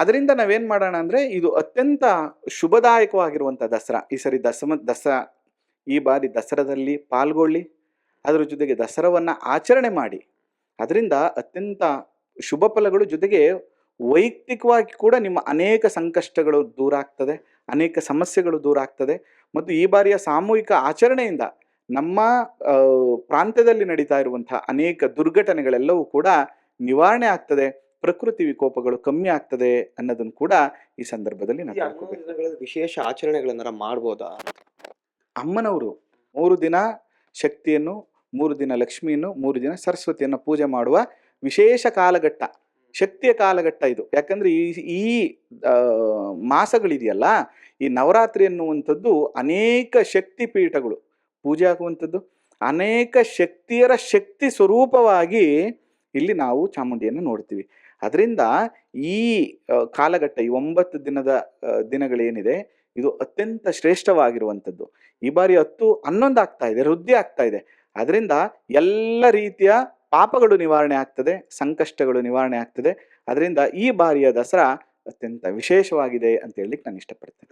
ಅದರಿಂದ ನಾವೇನು ಮಾಡೋಣ ಅಂದ್ರೆ ಇದು ಅತ್ಯಂತ ಶುಭದಾಯಕವಾಗಿರುವಂಥ ದಸರಾ. ಈ ಸರಿ ದಸಮ, ದಸರಾ, ಈ ಬಾರಿ ದಸರಾದಲ್ಲಿ ಪಾಲ್ಗೊಳ್ಳಿ, ಅದರ ಜೊತೆಗೆ ದಸರಾವನ್ನು ಆಚರಣೆ ಮಾಡಿ. ಅದರಿಂದ ಅತ್ಯಂತ ಶುಭ ಫಲಗಳು ಜೊತೆಗೆ ವೈಯಕ್ತಿಕವಾಗಿ ಕೂಡ ನಿಮ್ಮ ಅನೇಕ ಸಂಕಷ್ಟಗಳು ದೂರ ಆಗ್ತದೆ, ಅನೇಕ ಸಮಸ್ಯೆಗಳು ದೂರ ಆಗ್ತದೆ. ಮತ್ತು ಈ ಬಾರಿಯ ಸಾಮೂಹಿಕ ಆಚರಣೆಯಿಂದ ನಮ್ಮ ಪ್ರಾಂತ್ಯದಲ್ಲಿ ನಡೀತಾ ಇರುವಂತಹ ಅನೇಕ ದುರ್ಘಟನೆಗಳೆಲ್ಲವೂ ಕೂಡ ನಿವಾರಣೆ ಆಗ್ತದೆ. ಪ್ರಕೃತಿ ವಿಕೋಪಗಳು ಕಮ್ಮಿ ಆಗ್ತದೆ ಅನ್ನೋದನ್ನು ಕೂಡ ಈ ಸಂದರ್ಭದಲ್ಲಿ ನಾವು ವಿಶೇಷ ಆಚರಣೆಗಳನ್ನ ಮಾಡ್ಬೋದಾ? ಅಮ್ಮನವರು ಮೂರು ದಿನ ಶಕ್ತಿಯನ್ನು ಮೂರು ದಿನ ಲಕ್ಷ್ಮಿಯನ್ನು ಮೂರು ದಿನ ಸರಸ್ವತಿಯನ್ನು ಪೂಜೆ ಮಾಡುವ ವಿಶೇಷ ಕಾಲಘಟ್ಟ. ಶಕ್ತಿಯ ಕಾಲಘಟ್ಟ ಇದು. ಯಾಕಂದ್ರೆ ಈ ಈ ಮಾಸಗಳಿದೆಯಲ್ಲ ಈ ನವರಾತ್ರಿ ಅನ್ನುವಂಥದ್ದು ಅನೇಕ ಶಕ್ತಿ ಪೀಠಗಳು. ಪೂಜೆ ಆಗುವಂಥದ್ದು ಅನೇಕ ಶಕ್ತಿಯರ ಶಕ್ತಿ ಸ್ವರೂಪವಾಗಿ ಇಲ್ಲಿ ನಾವು ಚಾಮುಂಡಿಯನ್ನು ನೋಡ್ತೀವಿ. ಅದರಿಂದ ಈ ಕಾಲಘಟ್ಟ, ಈ ಒಂಬತ್ತು ದಿನದ ದಿನಗಳೇನಿದೆ, ಇದು ಅತ್ಯಂತ ಶ್ರೇಷ್ಠವಾಗಿರುವಂಥದ್ದು. ಈ ಬಾರಿ ಹತ್ತು, ಹನ್ನೊಂದು ಆಗ್ತಾ ಇದೆ, ವೃದ್ಧಿ ಆಗ್ತಾ ಇದೆ. ಅದರಿಂದ ಎಲ್ಲ ರೀತಿಯ ಪಾಪಗಳು ನಿವಾರಣೆ ಆಗ್ತದೆ, ಸಂಕಷ್ಟಗಳು ನಿವಾರಣೆ ಆಗ್ತದೆ. ಅದರಿಂದ ಈ ಬಾರಿಯ ದಸರಾ ಅತ್ಯಂತ ವಿಶೇಷವಾಗಿದೆ ಅಂತ ಹೇಳಲಿಕ್ಕೆ ನಾನು ಇಷ್ಟಪಡ್ತೇನೆ.